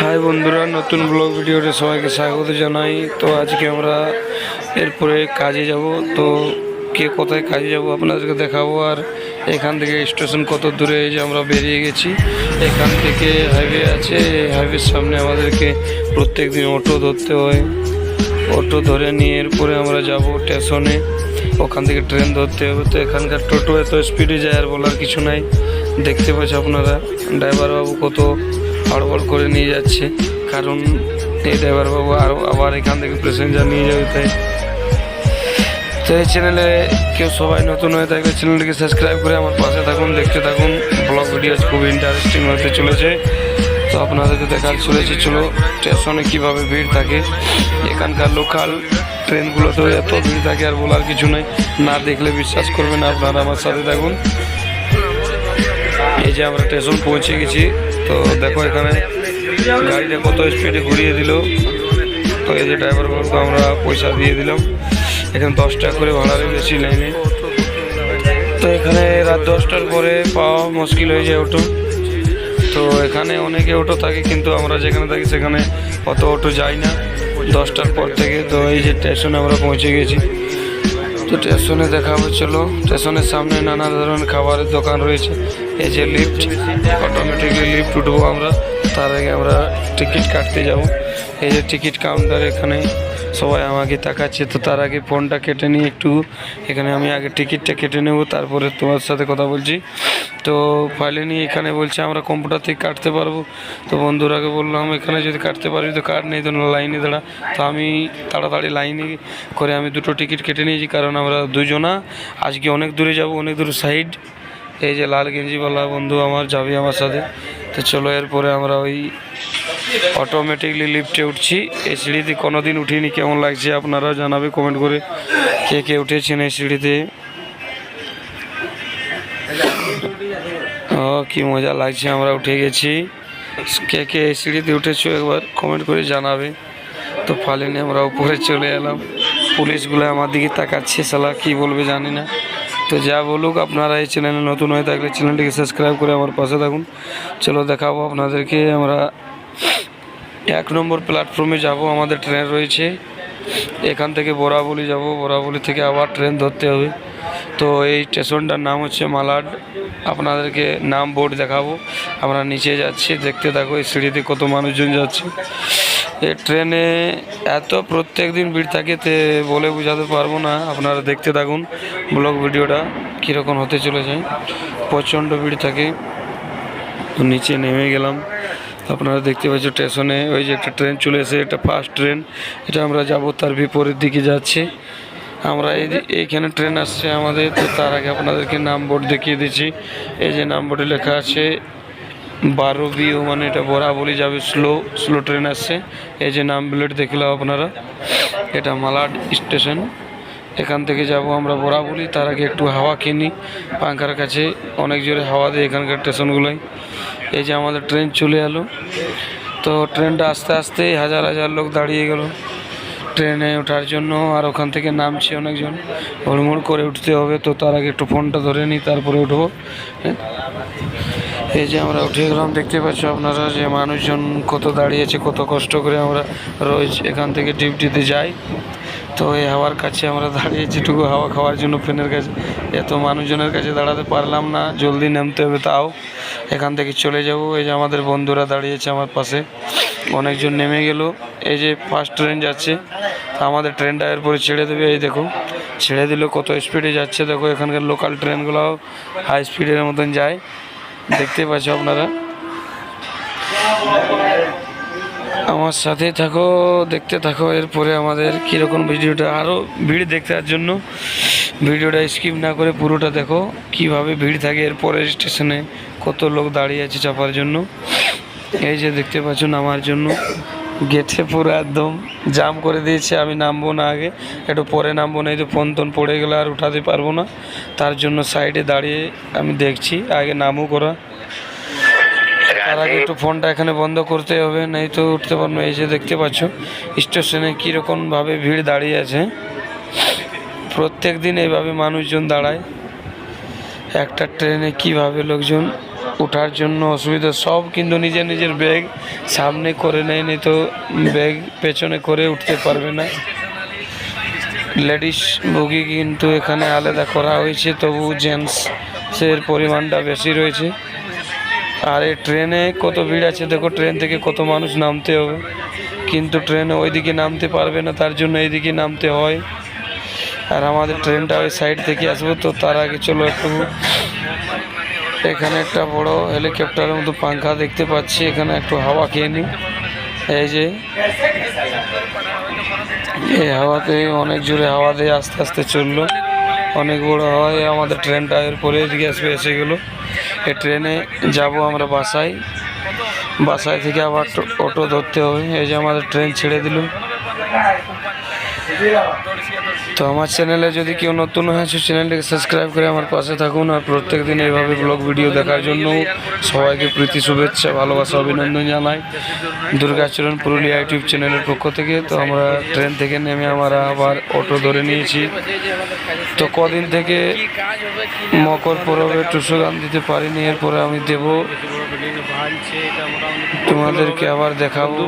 High বন্ধুরা, নতুন blog ভিডিওতে সবাইকে স্বাগত জানাই। তো আজকে আমরা এরপরে কাজে যাব। তো কে কোথায় কাজে যাব আপনাদেরকে দেখাবো। আর এখান থেকে স্টেশন কত দূরে যে আমরা বেরিয়ে গেছি, এখান থেকে হাইওয়ে আছে। হাইওয়ের সামনে আমাদেরকে প্রত্যেক দিন অটো ধরতে হয়। অটো ধরে নিয়ে এরপরে আমরা যাব স্টেশনে। ওখান থেকে ট্রেন ধরতে হবে। তো এখানকার টোটো এত স্পিডে যায় আর বলার কিছু নাই। দেখতে পাচ্ছ আপনারা ড্রাইভার বাবু কত হড়বড় করে নিয়ে যাচ্ছে। কারণ এই ড্রাইভার বাবু আর আবার এখান থেকে প্যাসেঞ্জার নিয়ে যাবে, তাই। তো এই চ্যানেলে কেউ সবাই নতুন হয়ে থাকলে চ্যানেলটিকে সাবস্ক্রাইব করে আমার পাশে থাকুন, দেখতে থাকুন। ব্লগ ভিডিও খুব ইন্টারেস্টিং হতে চলেছে। তো আপনাদেরকে দেখার চলেছে, চলো স্টেশনে কীভাবে ভিড় থাকে। এখানকার লোকাল ট্রেনগুলোতে এত ভিড় থাকে আর বলার কিছু নেই। না দেখলে বিশ্বাস করবেন, আপনারা আমার সাথে থাকুন। এই যে আমরা স্টেশন পৌঁছে গেছি, তো দেখো এখানে গাড়িটা কত স্পিডে ঘুরিয়ে দিল। তো এই যে ড্রাইভার আমরা পয়সা দিয়ে দিলাম। এখানে দশ টাকা করে ভাড়ারে বেশি লাইনে তো এখানে রাত দশটার পরে পাওয়া মুশকিল হয়ে যায় অটো তো এখানে অনেকে অটো থাকে, কিন্তু আমরা যেখানে থাকি সেখানে অত অটো যাই না। দশটার পর থেকে তো এই যে স্টেশনে আমরা পৌঁছে গেছি। তো স্টেশনে দেখা হয়েছিল স্টেশনের সামনে নানা ধরনের খাবারের দোকান রয়েছে। এই যে লিফট অটোমেটিকলি লিফট উঠবো আমরা। তার আগে আমরা টিকিট কাটতে যাব। এই যে টিকিট কাউন্টার এখানে। সবাই আমাকে তাকাচ্ছে, তো তার আগে ফোনটা কেটে নিয়ে একটু। এখানে আমি আগে টিকিটটা কেটে নেব, তারপরে তোমার সাথে কথা বলছি। তো ফাইলে নিয়ে এখানে বলছে, আমরা কম্পিউটার থেকে কাটতে পারব। তো বন্ধুরাকে বললাম, এখানে যদি কাটতে পারি তো কার্ড নেই, তো লাইনে দাঁড়া। তো আমি তাড়াতাড়ি লাইনে করে আমি দুটো টিকিট কেটে নিয়েছি, কারণ আমরা দুজনা, আজকে অনেক দূরে যাব, অনেক দূর সাইড এই যে লাল গেঞ্জিওয়ালা বন্ধু আমার, যাবে আমার সাথে। তো চলো, এরপরে আমরা ওই অটোমেটিকলি লিফটে উঠছি। এই সিঁড়িতে কোনো দিন উঠিনি, কেমন লাগছে আপনারা জানাবে কমেন্ট করে কে কে উঠেছেন এই সিঁড়িতে? ও, কি মজা লাগছে, আমরা উঠে গেছি। কে কে এই সিঁড়িতে উঠেছো একবার কমেন্ট করে জানাবে। তো ফালিনি আমরা উপরে চলে এলাম। পুলিশগুলো আমার দিকে তাকাচ্ছে সালা কি বলবে জানি না। তো যা বলুক, আপনারা এই চ্যানেলে নতুন হয়ে থাকলে চ্যানেলটিকে সাবস্ক্রাইব করে আমার পাশে থাকুন। চলো দেখাবো আপনাদেরকে, আমরা এক নম্বর প্ল্যাটফর্মে যাব, আমাদের ট্রেন রয়েছে। এখান থেকে বোরাবলি যাব, বোরাবলি থেকে আবার ট্রেন ধরতে হবে। তো এই স্টেশনটার নাম হচ্ছে মালাড। আপনাদেরকে নাম বোর্ড দেখাবো। আমরা নিচে যাচ্ছি, দেখতে থাকো এই সিঁড়িতে কত মানুষজন যাচ্ছে। এই ট্রেনে এত প্রত্যেক দিন ভিড় থাকে তে বলে বোঝাতে পারব না। আপনারা দেখতে থাকুন ব্লগ ভিডিওটা কীরকম হতে চলেছে। প্রচণ্ড ভিড় থাকে। তো নিচে নেমে গেলাম। আপনারা দেখতে পাচ্ছেন স্টেশনে ওই যে একটা ট্রেন চলে এসে এটা ফার্স্ট ট্রেন এটা আমরা যাব তার বিপরীত দিকে যাচ্ছে। আমরা এই এইখানে ট্রেন আসছে আমাদের, তো তার আগে আপনাদেরকে নাম বোর্ড দেখিয়ে দিচ্ছি। এই যে নাম বোর্ডে লেখা আছে, বারো বিও মানে এটা বরাবরই যাবে স্লো স্লো ট্রেন আসছে। এই যে নাম প্লেট দেখলাম আপনারা, এটা মালাড স্টেশন। এখান থেকে যাব আমরা বরাবরই তার আগে একটু হাওয়া কিনি পাঙ্খার কাছে অনেক জোরে হাওয়া দেয় এখানকার স্টেশনগুলোয়। এই যে আমাদের ট্রেন চলে এলো। তো ট্রেনটা আস্তে আস্তে হাজার হাজার লোক দাঁড়িয়ে গেল ট্রেনে ওঠার জন্য, আর ওখান থেকে নামছে অনেকজন। হুড়মুড় করে উঠতে হবে, তো তার আগে একটু ফোনটা ধরে নিই, তারপরে উঠবো। হ্যাঁ। এই যে আমরা উঠে গেলাম, দেখতে পাচ্ছ আপনারা যে মানুষজন কত দাঁড়িয়েছে কত কষ্ট করে আমরা রোজ এখান থেকে ডিউটিতে যাই। তো এই হাওয়ার কাছে আমরা দাঁড়িয়েছি টুকু হাওয়া খাওয়ার জন্য ফ্যানের কাছে, এত মানুষজনের কাছে দাঁড়াতে পারলাম না। জলদি নামতে হবে তাও। এখান থেকে চলে যাব। এই যে আমাদের বন্ধুরা দাঁড়িয়েছে আমার পাশে। অনেকজন নেমে গেল। এই যে ফার্স্ট ট্রেন যাচ্ছে। আমাদের ট্রেনটা এরপরে ছেড়ে দেবে। এই দেখো, ছেড়ে দিলে কত স্পিডে যাচ্ছে। দেখো এখানকার লোকাল ট্রেনগুলোও হাই স্পিডের মতন যায়। দেখতে পাচ্ছ আপনারা? আমার সাথে থাকো, দেখতে থাকো। এরপরে আমাদের কীরকম ভিডিওটা আরও ভিড় দেখার জন্য ভিডিওটা স্কিপ না করে পুরোটা দেখো, কীভাবে ভিড় থাকে এরপরে স্টেশনে কত লোক দাঁড়িয়ে আছে চাপার জন্য। এই যে দেখতে পাচ্ছ নামার জন্য। গেটে পুরো একদম জাম করে দিয়েছে, আমি নামবো না আগে। একটু পরে নামবো না এই তো ফোন টোন পড়ে গেলে আর উঠাতে পারব না। তার জন্য সাইডে দাঁড়িয়ে আমি দেখছি, আগে নামও করা। তার আগে একটু ফোনটা এখানে বন্ধ করতে হবে, নাই তো উঠতে পারব, এই যে দেখতে পাচ্ছ, স্টেশনে কীরকমভাবে ভিড় দাঁড়িয়ে আছে। প্রত্যেক দিন এইভাবে মানুষজন দাঁড়ায়। একটা ট্রেনে কীভাবে লোকজন ওঠার জন্য অসুবিধা, সব কিন্তু নিজের নিজের ব্যাগ, সামনে করে নেয় নি তো ব্যাগ পেছনে করে উঠতে পারবে না। লেডিস বগি কিন্তু এখানে আলাদা করা হয়েছে, তবু জেন্টসের পরিমাণটা বেশি রয়েছে। আর এই ট্রেনে কত ভিড় আছে, দেখো ট্রেন থেকে কত মানুষ নামতে হবে। কিন্তু ট্রেনে ওইদিকে নামতে পারবে না, তার জন্য এইদিকে নামতে হয়। আর আমাদের ট্রেনটা ওই সাইড থেকে আসব, তো তার আগে চলো একটু। এখানে একটা বড় হেলিকপ্টারের মতো পাংখা দেখতে পাচ্ছি, এখানে একটু হাওয়া খেয়ে নিই। এই যে, এই হাওয়াতে অনেক জোরে হাওয়া দিয়ে আস্তে আস্তে চলল। অনেক বড় হাওয়ায় আমাদের ট্রেনটা এরপরে এদিকে আসবে, এসে গেলো। এই ট্রেনে যাব আমরা বাসায়। বাসায় থেকে আবার অটো ধরতে হবে। এই যে আমাদের ট্রেন ছেড়ে দিল। তো আমার চ্যানেলে যদি কেউ নতুন হয় হয়েছে চ্যানেলটাকে সাবস্ক্রাইব করে আমার পাশে থাকুন আর প্রত্যেক দিন এইভাবে ব্লগ ভিডিও দেখার জন্য সবাইকে প্রীতি, শুভেচ্ছা, ভালোবাসা, অভিনন্দন জানাই। দুর্গাচরণ পুরুলিয়া ইউটিউব চ্যানেলের পক্ষ থেকে। তো আমরা ট্রেন থেকে নেমে আমরা আবার অটো ধরে নিয়েছি। তো কদিন থেকে মকর পরবে টুসু গান দিতে পারিনি, এরপরে আমি দেব। তোমাদেরকে আবার দেখাবো।